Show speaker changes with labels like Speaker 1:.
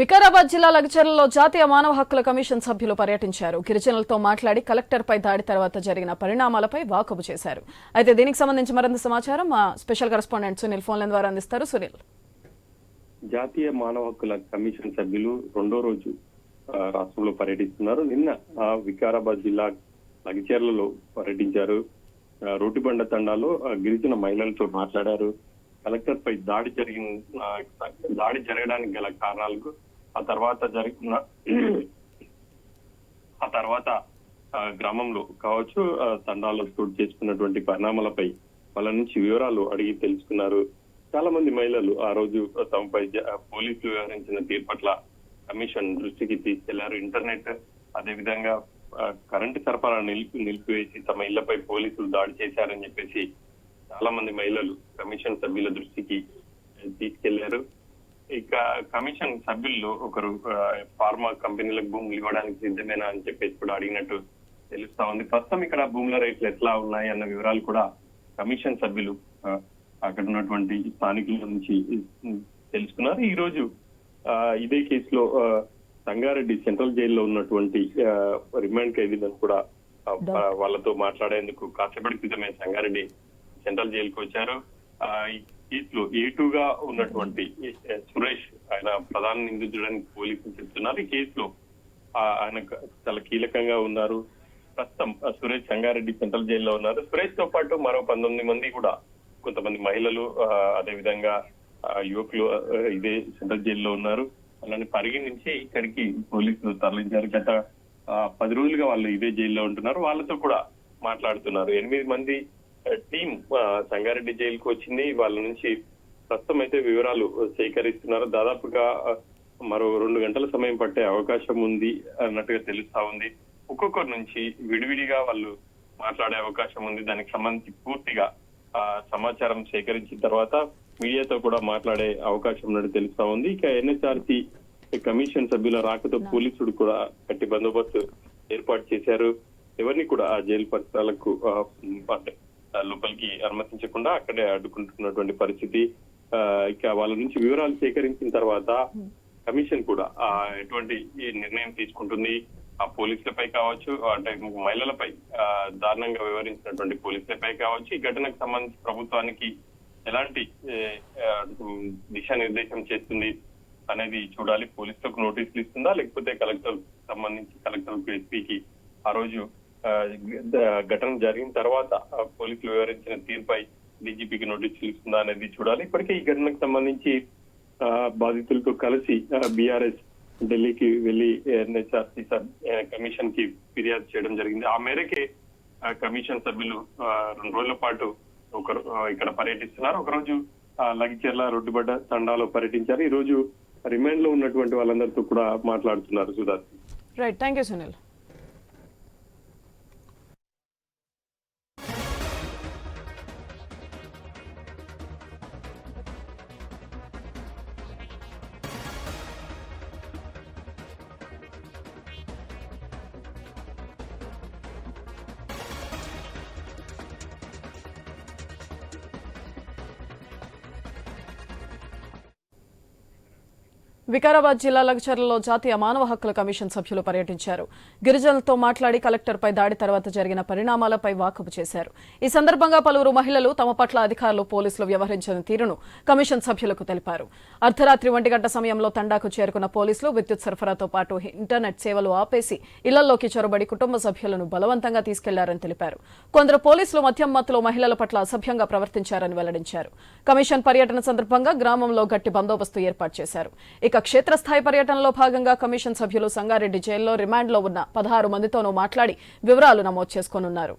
Speaker 1: వికారాబాద్ జిల్లా లగచర్లలో జాతీయ మానవ హక్కుల కమిషన్ సభ్యులు పర్యటించారు. గిరిజనులతో మాట్లాడి కలెక్టర్పై దాడి తర్వాత జరిగిన పరిణామాలపై వాకబు చేశారు. అయితే దీనికి సంబంధించి మరింత సమాచారం మా స్పెషల్ కరెస్పాండెంట్ సునీల్ ఫోన్ల ద్వారా అందిస్తారు. సునీల్.
Speaker 2: జాతీయ మానవ హక్కుల కమిషన్ సభ్యులు రెండో రోజు రాష్ట్రంలో పర్యటిస్తున్నారు. నిన్న వికారాబాద్ జిల్లా లగిచేర్లలో పర్యటించారు. రోడ్డుబండ రోటిబండ తండాలో గిరిజన మహిళలతో మాట్లాడారు. కలెక్టర్ పై దాడి జరిగిన దాడి జరగడానికి గల కారణాలకు ఆ తర్వాత జరిగిన ఆ తర్వాత ఆ, గ్రామంలో కావచ్చు ఆ, చోటు చేసుకున్నటువంటి పరిణామాలపై వాళ్ళ నుంచి వివరాలు అడిగి తెలుసుకున్నారు. చాలా మంది మహిళలు ఆ రోజు తమపై పోలీసులు వ్యవహరించిన తీరు పట్ల కమిషన్ దృష్టికి తీసుకెళ్ళారు. ఇంటర్నెట్ అదే విధంగా కరెంటు సరఫరా నిలిపి నిలిపివేసి తమ ఇళ్ళపై పోలీసులు దాడి చేశారని చెప్పేసి చాలా మంది మహిళలు కమిషన్ సభ్యుల దృష్టికి తీసుకెళ్ళారు. ఇక కమిషన్ సభ్యుల్లో ఒకరు ఫార్మా కంపెనీలకు భూములు ఇవ్వడానికి సిద్ధమేనా అని చెప్పేసి కూడా అడిగినట్టు తెలుస్తా ఉంది. ప్రస్తుతం ఇక్కడ భూముల రేట్లు ఎట్లా ఉన్నాయి అన్న వివరాలు కూడా కమిషన్ సభ్యులు అక్కడ ఉన్నటువంటి స్థానికుల నుంచి తెలుసుకున్నారు. ఈ రోజు ఇదే కేసులో సంగారెడ్డి సెంట్రల్ జైల్లో ఉన్నటువంటి రిమాండ్ ఖైదీలను కూడా వాళ్ళతో మాట్లాడేందుకు కాసేపటి క్రితమే సంగారెడ్డి సెంట్రల్ జైలుకు వచ్చారు. ఆ, ఏటుగా ఉన్నటువంటి సురేష్ ఆయన ప్రధాన నిందితుడని పోలీసులు చెప్తున్నారు. ఈ కేసులో ఆయన చాలా కీలకంగా ఉన్నారు. ప్రస్తుతం సురేష్ సంగారెడ్డి సెంట్రల్ జైల్లో ఉన్నారు. సురేష్తో పాటు మరో పంతొమ్మిది మంది కూడా కొంతమంది మహిళలు అదే విధంగా ఆ, యువకులు ఇదే సెంట్రల్ జైల్లో ఉన్నారు. అలానే పరిగణించి ఇక్కడికి పోలీసులు తరలించారు. గత ఆ, పది రోజులుగా వాళ్ళు ఇదే జైల్లో ఉంటున్నారు. వాళ్ళతో కూడా మాట్లాడుతున్నారు. ఎనిమిది మంది టీం సంగారెడ్డి జైలుకు వచ్చింది. వాళ్ళ నుంచి ప్రస్తుతం అయితే వివరాలు సేకరిస్తున్నారు. దాదాపుగా మరో రెండు గంటల సమయం పట్టే అవకాశం ఉంది అన్నట్టుగా తెలుస్తా ఉంది. ఒక్కొక్కరి నుంచి విడివిడిగా వాళ్ళు మాట్లాడే అవకాశం ఉంది. దానికి సంబంధించి పూర్తిగా ఆ, సమాచారం సేకరించిన తర్వాత మీడియాతో కూడా మాట్లాడే అవకాశం ఉన్నట్టు తెలుస్తా ఉంది. ఇక ఎన్హెచ్ఆర్సి కమిషన్ సభ్యుల రాకతో పోలీసులు కూడా గట్టి బందోబస్తు ఏర్పాటు చేశారు. ఎవరిని కూడా ఆ జైలు పరిసరాలకు అంటే లోపలికి అనుమతించకుండా అక్కడే అడ్డుకుంటున్నటువంటి పరిస్థితి ఇక వాళ్ళ నుంచి వివరాలు సేకరించిన తర్వాత కమిషన్ కూడా ఆ, ఎటువంటి ఈ నిర్ణయం తీసుకుంటుంది. ఆ పోలీసులపై కావచ్చు అంటే మహిళలపై దారుణంగా వివరించినటువంటి పోలీసులపై కావచ్చు ఈ ఘటనకు సంబంధించి ప్రభుత్వానికి ఎలాంటి దిశానిర్దేశం చేస్తుంది అనేది చూడాలి. పోలీసులకు నోటీసులు ఇస్తుందా లేకపోతే కలెక్టర్ సంబంధించి కలెక్టర్ ఎస్పీకి ఆ రోజు ఘటన జరిగిన తర్వాత పోలీసులు వివరించిన తీరుపై డీజీపీకి నోటీసులు ఇస్తుందా అనేది చూడాలి. ఇప్పటికే ఈ ఘటనకు సంబంధించి బాధితులతో కలిసి బీఆర్ఎస్ ఢిల్లీకి వెళ్ళి ఎన్హెచ్ఆర్సీ కమిషన్కి ఫిర్యాదు చేయడం జరిగింది. ఆ మేరకే కమిషన్ సభ్యులు రెండు రోజుల పాటు ఒకరు ఇక్కడ పర్యటిస్తున్నారు. ఒకరోజు లగిచెర్ల రొడ్డుబడ్డ తండాలో పర్యటించారు. ఈ రోజు రిమాండ్లో ఉన్నటువంటి వాళ్ళందరితో కూడా మాట్లాడుతున్నారు Sudhar
Speaker 1: right thank you Sunil Vikarabad జిల్లా లగచర్లలో జాతీయ మానవ హక్కుల కమిషన్ సభ్యులు పర్యటించారు. గిరిజనులతో మాట్లాడి కలెక్టర్పై దాడి తర్వాత జరిగిన పరిణామాలపై వాకపు చేశారు. ఈ సందర్భంగా పలువురు మహిళలు తమ పట్ల అధికారులు పోలీసులు వ్యవహరించిన తీరును కమిషన్ సభ్యులకు తెలిపారు. అర్ధరాత్రి ఒంటి గంట సమయంలో తండాకు చేరుకున్న పోలీసులు విద్యుత్ సరఫరాతో పాటు ఇంటర్నెట్ సేవలు ఆపేసి ఇళ్ళలోకి చొరబడి కుటుంబ సభ్యులను బలవంతంగా తీసుకెళ్ళారని తెలిపారు. కొందరు పోలీసులు మద్యం మత్తులో మహిళల పట్ల అసభ్యంగా ప్రవర్తించారని వెల్లడించారు. కమిషన్ పర్యటన సందర్భంగా గ్రామంలో గట్టి బందోబస్తు ఏర్పాటు చేశారు. ఇక క్షేత్రస్థాయి పర్యటనలో భాగంగా కమిషన్ సభ్యులు సంగారెడ్డి జైల్లో రిమాండ్లో ఉన్న పదహారు మందితోనూ మాట్లాడి వివరాలు నమోదు చేసుకోనున్నారు.